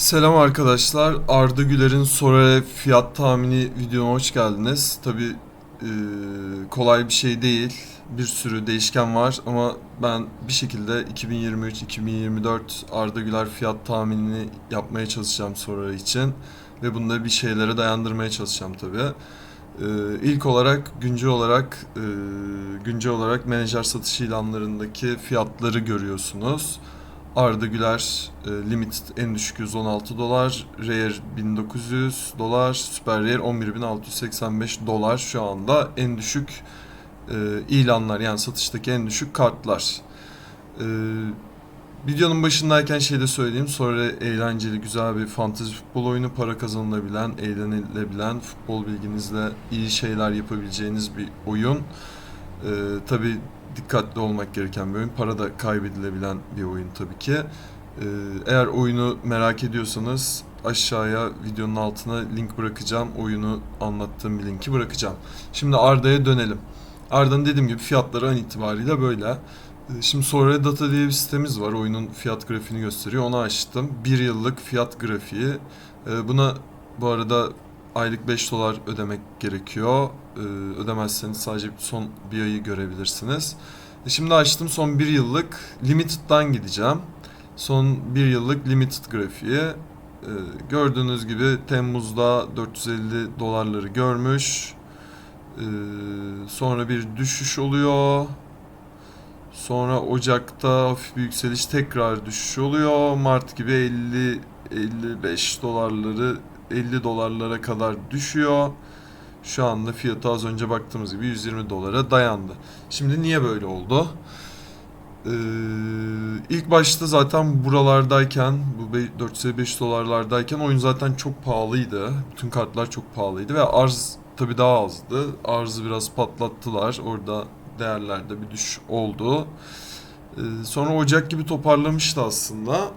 Selam arkadaşlar. Arda Güler'in Sorare fiyat tahmini videoma hoş geldiniz. Tabi kolay bir şey değil. Bir sürü değişken var ama ben bir şekilde 2023-2024 Arda Güler fiyat tahminini yapmaya çalışacağım Sorare için. Ve bunu da bir şeylere dayandırmaya çalışacağım tabi. ilk olarak güncel olarak e, güncel olarak menajer satış ilanlarındaki fiyatları görüyorsunuz. Arda Güler e, Limited en düşük 116 dolar, Rare 1900 dolar, Super Rare 11685 dolar şu anda en düşük e, ilanlar yani satıştaki en düşük kartlar. E, videonun başındayken şey de söyleyeyim sonra eğlenceli güzel bir fantezi futbol oyunu para kazanılabilen, eğlenilebilen, futbol bilginizle iyi şeyler yapabileceğiniz bir oyun. E, tabii dikkatli olmak gereken bir oyun. Para da kaybedilebilen bir oyun tabii ki. Ee, eğer oyunu merak ediyorsanız aşağıya videonun altına link bırakacağım. Oyunu anlattığım bir linki bırakacağım. Şimdi Arda'ya dönelim. Arda'nın dediğim gibi fiyatları an itibariyle böyle. Ee, Şimdi sonra Data diye bir sitemiz var. Oyunun fiyat grafiğini gösteriyor. Onu açtım. Bir yıllık fiyat grafiği. Ee, Buna bu arada aylık 5 dolar ödemek gerekiyor. Ee, ödemezseniz sadece son bir ayı görebilirsiniz. E Şimdi açtım son bir yıllık Limited'dan gideceğim. Son bir yıllık Limited grafiği. Ee, gördüğünüz gibi Temmuz'da 450 dolarları görmüş. Ee, sonra bir düşüş oluyor. Sonra Ocak'ta hafif bir yükseliş tekrar düşüş oluyor. Mart gibi 50 55 dolarları 50 dolarlara kadar düşüyor. Şu anda fiyatı az önce baktığımız gibi 120 dolara dayandı. Şimdi niye böyle oldu? Ee, ilk başta zaten buralardayken bu 405 dolarlardayken oyun zaten çok pahalıydı. Bütün kartlar çok pahalıydı ve arz tabi daha azdı. Arzı biraz patlattılar. Orada değerlerde bir düşüş oldu. Ee, sonra Ocak gibi toparlamıştı aslında.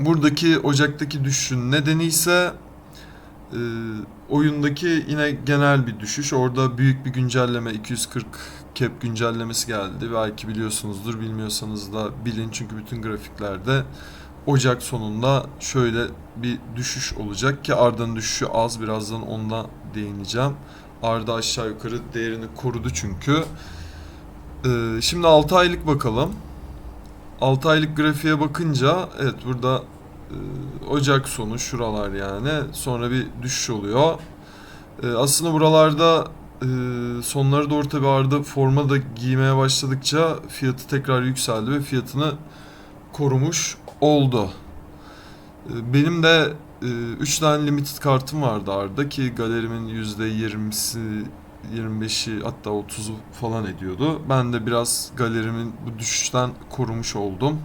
Buradaki Ocak'taki düşüşün nedeni ise e, oyundaki yine genel bir düşüş. Orada büyük bir güncelleme 240 cap güncellemesi geldi. Belki biliyorsunuzdur, bilmiyorsanız da bilin çünkü bütün grafiklerde Ocak sonunda şöyle bir düşüş olacak ki Arda'nın düşüşü az. Birazdan onunla değineceğim. Arda aşağı yukarı değerini korudu çünkü. Ee, şimdi 6 aylık bakalım. 6 aylık grafiğe bakınca evet burada Ocak sonu şuralar yani sonra bir düşüş oluyor. E, aslında buralarda e, sonlara doğru tabi Arda forma da giymeye başladıkça fiyatı tekrar yükseldi ve fiyatını korumuş oldu. E, benim de 3 tane limited kartım vardı Arda ki galerimin %20'si 25'i hatta 30'u falan ediyordu. Ben de biraz galerimin bu düşüşten korumuş oldum.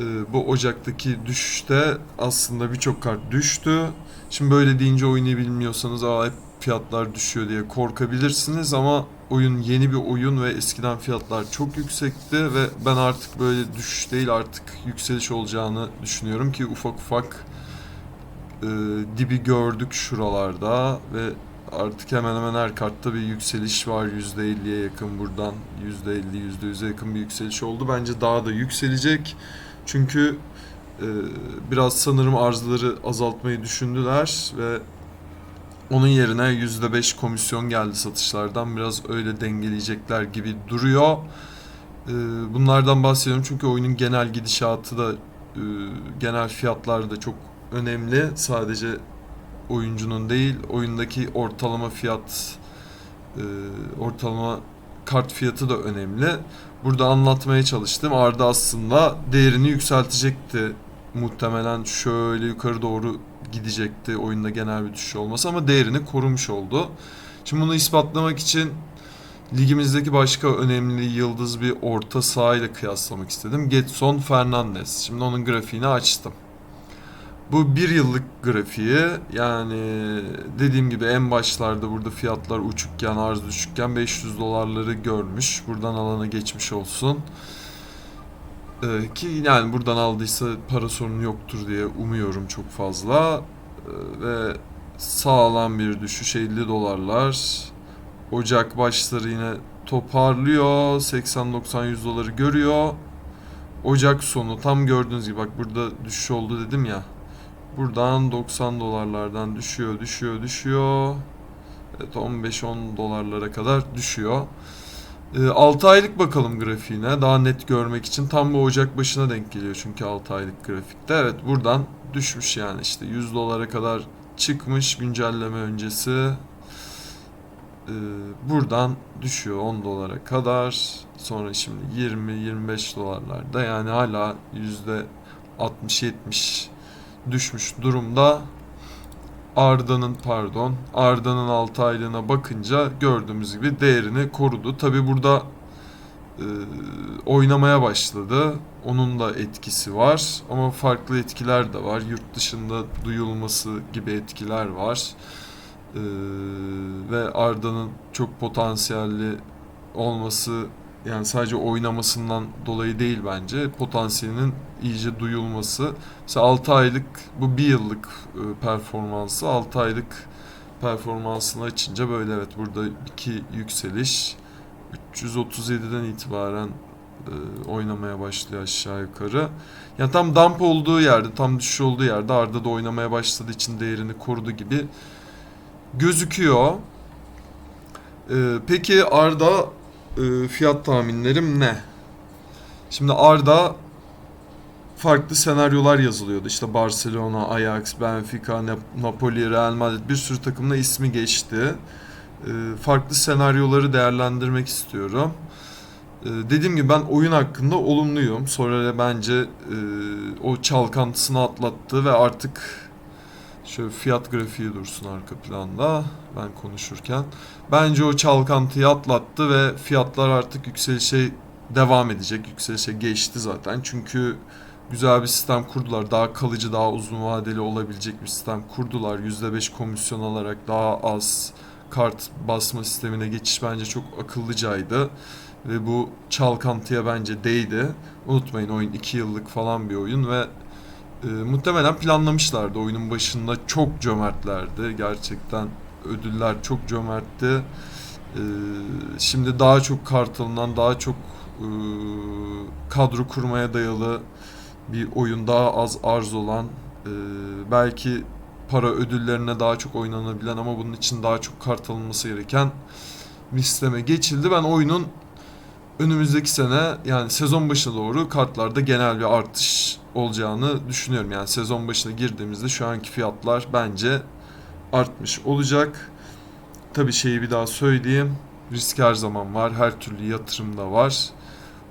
Ee, bu Ocak'taki düşüşte aslında birçok kart düştü. Şimdi böyle deyince oyunu bilmiyorsanız Aa, hep fiyatlar düşüyor diye korkabilirsiniz ama oyun yeni bir oyun ve eskiden fiyatlar çok yüksekti ve ben artık böyle düşüş değil artık yükseliş olacağını düşünüyorum ki ufak ufak e, dibi gördük şuralarda ve artık hemen hemen her kartta bir yükseliş var. %50'ye yakın buradan %50, %100'e yakın bir yükseliş oldu. Bence daha da yükselecek. Çünkü e, biraz sanırım arzları azaltmayı düşündüler ve onun yerine %5 komisyon geldi satışlardan. Biraz öyle dengeleyecekler gibi duruyor. E, bunlardan bahsediyorum çünkü oyunun genel gidişatı da e, genel fiyatlar da çok önemli. Sadece oyuncunun değil, oyundaki ortalama fiyat e, ortalama kart fiyatı da önemli. Burada anlatmaya çalıştım. Arda aslında değerini yükseltecekti. Muhtemelen şöyle yukarı doğru gidecekti oyunda genel bir düşüş olması ama değerini korumuş oldu. Şimdi bunu ispatlamak için ligimizdeki başka önemli yıldız bir orta saha ile kıyaslamak istedim. Getson Fernandez. Şimdi onun grafiğini açtım. Bu bir yıllık grafiği yani dediğim gibi en başlarda burada fiyatlar uçukken arz düşükken 500 dolarları görmüş. Buradan alana geçmiş olsun. Ee, ki yani buradan aldıysa para sorunu yoktur diye umuyorum çok fazla. Ee, ve sağlam bir düşüş 50 dolarlar. Ocak başları yine toparlıyor. 80-90-100 doları görüyor. Ocak sonu tam gördüğünüz gibi bak burada düşüş oldu dedim ya Buradan 90 dolarlardan düşüyor, düşüyor, düşüyor. Evet 15-10 dolarlara kadar düşüyor. 6 aylık bakalım grafiğine daha net görmek için. Tam bu Ocak başına denk geliyor çünkü 6 aylık grafikte. Evet buradan düşmüş yani işte 100 dolara kadar çıkmış güncelleme öncesi. Ee, buradan düşüyor 10 dolara kadar. Sonra şimdi 20-25 dolarlarda yani hala yüzde 60-70 düşmüş durumda. Arda'nın pardon Arda'nın 6 aylığına bakınca gördüğümüz gibi değerini korudu. Tabi burada e, oynamaya başladı. Onun da etkisi var ama farklı etkiler de var. Yurt dışında duyulması gibi etkiler var. E, ve Arda'nın çok potansiyelli olması yani sadece oynamasından dolayı değil bence potansiyelinin iyice duyulması. Mesela 6 aylık bu 1 yıllık e, performansı 6 aylık performansını açınca böyle evet burada iki yükseliş 337'den itibaren e, oynamaya başlıyor aşağı yukarı. Yani tam dump olduğu yerde, tam düşüş olduğu yerde Arda da oynamaya başladığı için değerini korudu gibi gözüküyor. E, peki Arda e, fiyat tahminlerim ne? Şimdi Arda farklı senaryolar yazılıyordu. İşte Barcelona, Ajax, Benfica, Nap- Napoli, Real Madrid bir sürü takımla ismi geçti. E, farklı senaryoları değerlendirmek istiyorum. E, dediğim gibi ben oyun hakkında olumluyum. Sonra bence e, o çalkantısını atlattı ve artık şöyle fiyat grafiği dursun arka planda ben konuşurken. Bence o çalkantıyı atlattı ve fiyatlar artık yükselişe devam edecek. Yükselişe geçti zaten. Çünkü güzel bir sistem kurdular. Daha kalıcı, daha uzun vadeli olabilecek bir sistem kurdular. %5 komisyon alarak daha az kart basma sistemine geçiş bence çok akıllıcaydı. Ve bu çalkantıya bence değdi. Unutmayın oyun 2 yıllık falan bir oyun ve e, muhtemelen planlamışlardı. Oyunun başında çok cömertlerdi. Gerçekten ödüller çok cömertti. E, şimdi daha çok kart alınan, daha çok e, kadro kurmaya dayalı bir oyun daha az arz olan e, belki para ödüllerine daha çok oynanabilen ama bunun için daha çok kart alınması gereken bir sisteme geçildi. Ben oyunun önümüzdeki sene yani sezon başına doğru kartlarda genel bir artış olacağını düşünüyorum. Yani sezon başına girdiğimizde şu anki fiyatlar bence artmış olacak. Tabii şeyi bir daha söyleyeyim. Risk her zaman var. Her türlü yatırım da var.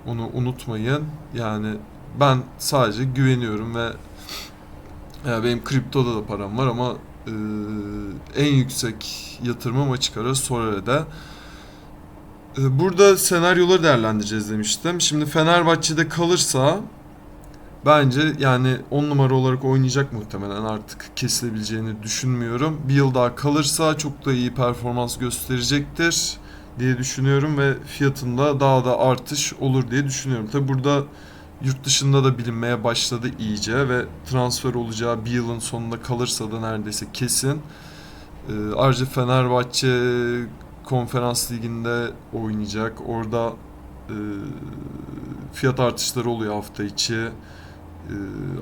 Onu unutmayın. Yani ben sadece güveniyorum ve ya benim kriptoda da param var ama e, en yüksek yatırımım açık ara Sorare'de. E, burada senaryoları değerlendireceğiz demiştim. Şimdi Fenerbahçe'de kalırsa bence yani 10 numara olarak oynayacak muhtemelen artık kesilebileceğini düşünmüyorum. Bir yıl daha kalırsa çok da iyi performans gösterecektir diye düşünüyorum ve fiyatında daha da artış olur diye düşünüyorum. Tabi burada yurt dışında da bilinmeye başladı iyice ve transfer olacağı bir yılın sonunda kalırsa da neredeyse kesin. Ee, ayrıca Fenerbahçe konferans liginde oynayacak. Orada e, fiyat artışları oluyor hafta içi. E,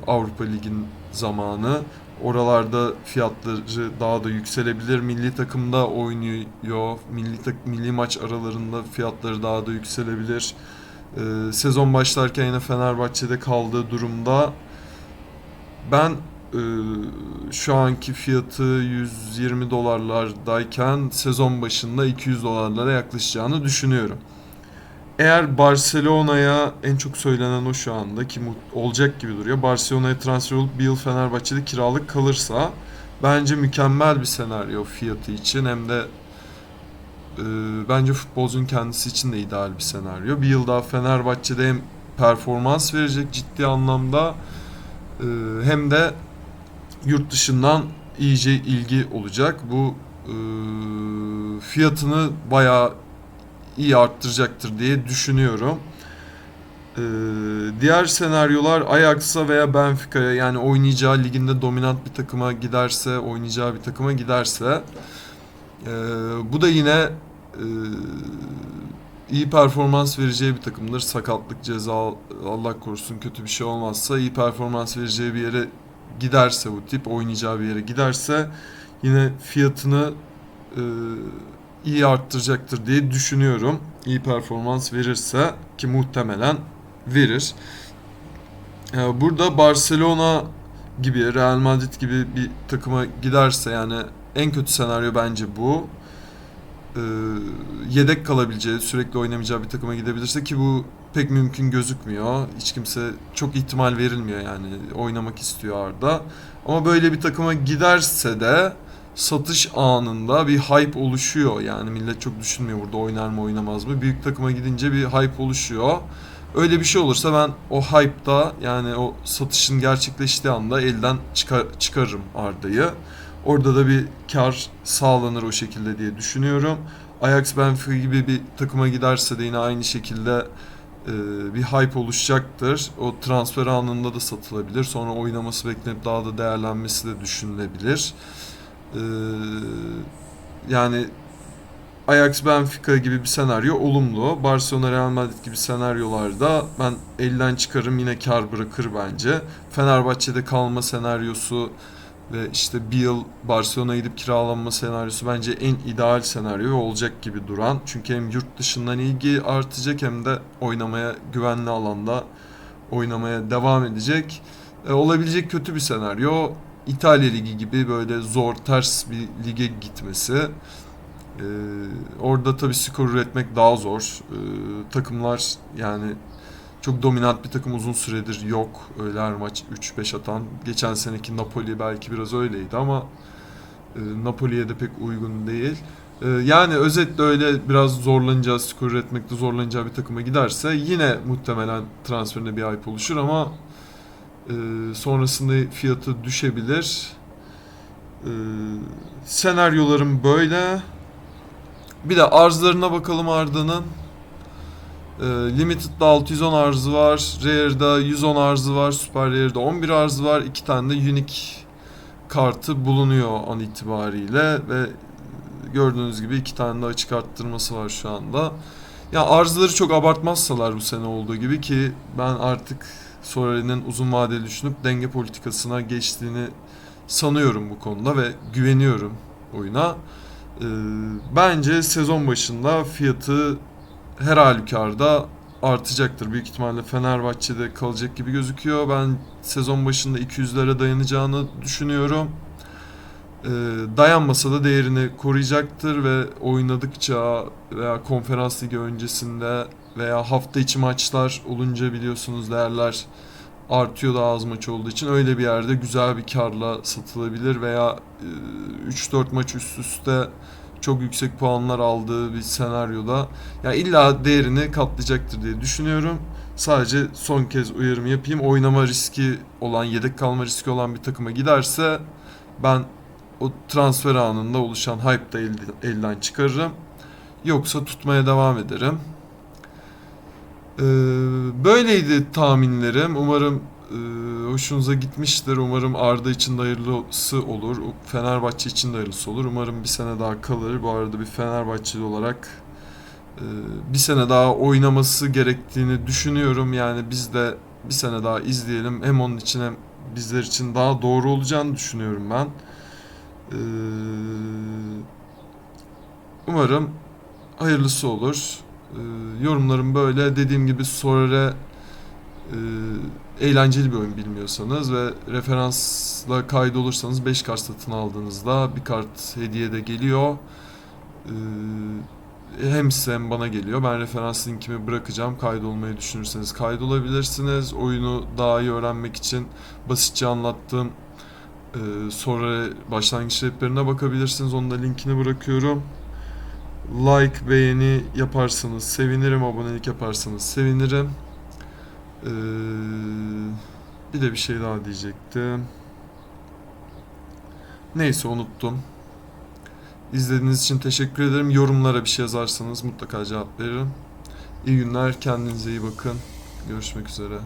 Avrupa Lig'in zamanı. Oralarda fiyatları daha da yükselebilir. Milli takımda oynuyor. Milli tak milli maç aralarında fiyatları daha da yükselebilir. Ee, sezon başlarken yine Fenerbahçe'de kaldığı durumda ben e, şu anki fiyatı 120 dolarlardayken sezon başında 200 dolarlara yaklaşacağını düşünüyorum. Eğer Barcelona'ya en çok söylenen o şu anda ki olacak gibi duruyor. Barcelona'ya transfer olup bir yıl Fenerbahçe'de kiralık kalırsa bence mükemmel bir senaryo fiyatı için hem de e, bence futbolcunun kendisi için de ideal bir senaryo. Bir yıl daha Fenerbahçe'de hem performans verecek ciddi anlamda e, hem de yurt dışından iyice ilgi olacak. Bu e, fiyatını bayağı iyi arttıracaktır diye düşünüyorum. Ee, diğer senaryolar Ajax'a veya Benfica'ya yani oynayacağı liginde dominant bir takıma giderse, oynayacağı bir takıma giderse ee, bu da yine e, iyi performans vereceği bir takımdır. Sakatlık, ceza Allah korusun kötü bir şey olmazsa iyi performans vereceği bir yere giderse bu tip oynayacağı bir yere giderse yine fiyatını e, iyi arttıracaktır diye düşünüyorum. İyi performans verirse ki muhtemelen verir. E, burada Barcelona gibi, Real Madrid gibi bir takıma giderse yani en kötü senaryo bence bu. E, yedek kalabileceği, sürekli oynamayacağı bir takıma gidebilirse ki bu pek mümkün gözükmüyor. Hiç kimse çok ihtimal verilmiyor yani oynamak istiyor Arda. Ama böyle bir takıma giderse de satış anında bir hype oluşuyor. Yani millet çok düşünmüyor burada oynar mı oynamaz mı. Büyük takıma gidince bir hype oluşuyor. Öyle bir şey olursa ben o hype'da yani o satışın gerçekleştiği anda elden çıkar, çıkarırım Arda'yı. Orada da bir kar sağlanır o şekilde diye düşünüyorum. Ajax Benfica gibi bir takıma giderse de yine aynı şekilde bir hype oluşacaktır. O transfer anında da satılabilir. Sonra oynaması beklenip daha da değerlenmesi de düşünülebilir. E, yani Ajax Benfica gibi bir senaryo olumlu. Barcelona Real Madrid gibi senaryolarda ben elden çıkarım yine kar bırakır bence. Fenerbahçe'de kalma senaryosu ve işte bir yıl Barcelona'ya gidip kiralanma senaryosu bence en ideal senaryo olacak gibi duran. Çünkü hem yurt dışından ilgi artacak hem de oynamaya güvenli alanda oynamaya devam edecek. E, olabilecek kötü bir senaryo İtalya Ligi gibi böyle zor ters bir lige gitmesi. Ee, orada tabii skor üretmek daha zor. Ee, takımlar yani çok dominant bir takım uzun süredir yok. Öyle her maç 3-5 atan. Geçen seneki Napoli belki biraz öyleydi ama e, Napoli'ye de pek uygun değil. Ee, yani özetle öyle biraz zorlanacağı, skor üretmekte zorlanacağı bir takıma giderse yine muhtemelen transferine bir hype oluşur ama e, sonrasında fiyatı düşebilir. Senaryolarım böyle. Bir de arzlarına bakalım Arda'nın. Ee, Limited'da 610 arzı var. Rare'da 110 arzı var. Super Rare'da 11 arzı var. İki tane de Unique kartı bulunuyor an itibariyle ve gördüğünüz gibi iki tane de açık arttırması var şu anda. Ya arzları çok abartmazsalar bu sene olduğu gibi ki ben artık Sorel'in uzun vadeli düşünüp denge politikasına geçtiğini sanıyorum bu konuda ve güveniyorum oyuna. Ee, bence sezon başında fiyatı her halükarda artacaktır. Büyük ihtimalle Fenerbahçe'de kalacak gibi gözüküyor. Ben sezon başında 200'lere dayanacağını düşünüyorum. Ee, dayanmasa da değerini koruyacaktır ve oynadıkça veya konferans ligi öncesinde veya hafta içi maçlar olunca biliyorsunuz değerler artıyor daha az maç olduğu için öyle bir yerde güzel bir karla satılabilir veya e, 3-4 maç üst üste çok yüksek puanlar aldığı bir senaryoda ya illa değerini katlayacaktır diye düşünüyorum. Sadece son kez uyarımı yapayım. Oynama riski olan, yedek kalma riski olan bir takıma giderse ben o transfer anında oluşan hype da elde- elden çıkarırım. Yoksa tutmaya devam ederim. Ee, böyleydi tahminlerim. Umarım hoşunuza gitmiştir. Umarım Arda için de hayırlısı olur. Fenerbahçe için de hayırlısı olur. Umarım bir sene daha kalır. Bu arada bir Fenerbahçeli olarak e, bir sene daha oynaması gerektiğini düşünüyorum. Yani biz de bir sene daha izleyelim. Hem onun için hem bizler için daha doğru olacağını düşünüyorum ben. Ee, umarım hayırlısı olur. Ee, yorumlarım böyle. Dediğim gibi Sorare e, eğlenceli bir oyun bilmiyorsanız ve referansla kaydolursanız 5 kart satın aldığınızda bir kart hediye de geliyor. Ee, hem size hem bana geliyor. Ben referans linkimi bırakacağım. Kaydolmayı düşünürseniz kaydolabilirsiniz. Oyunu daha iyi öğrenmek için basitçe anlattığım e, sonra başlangıç rehberine bakabilirsiniz. Onun da linkini bırakıyorum. Like, beğeni yaparsanız sevinirim. Abonelik yaparsanız sevinirim. Ee, bir de bir şey daha diyecektim. Neyse unuttum. İzlediğiniz için teşekkür ederim. Yorumlara bir şey yazarsanız mutlaka cevap veririm. İyi günler. Kendinize iyi bakın. Görüşmek üzere.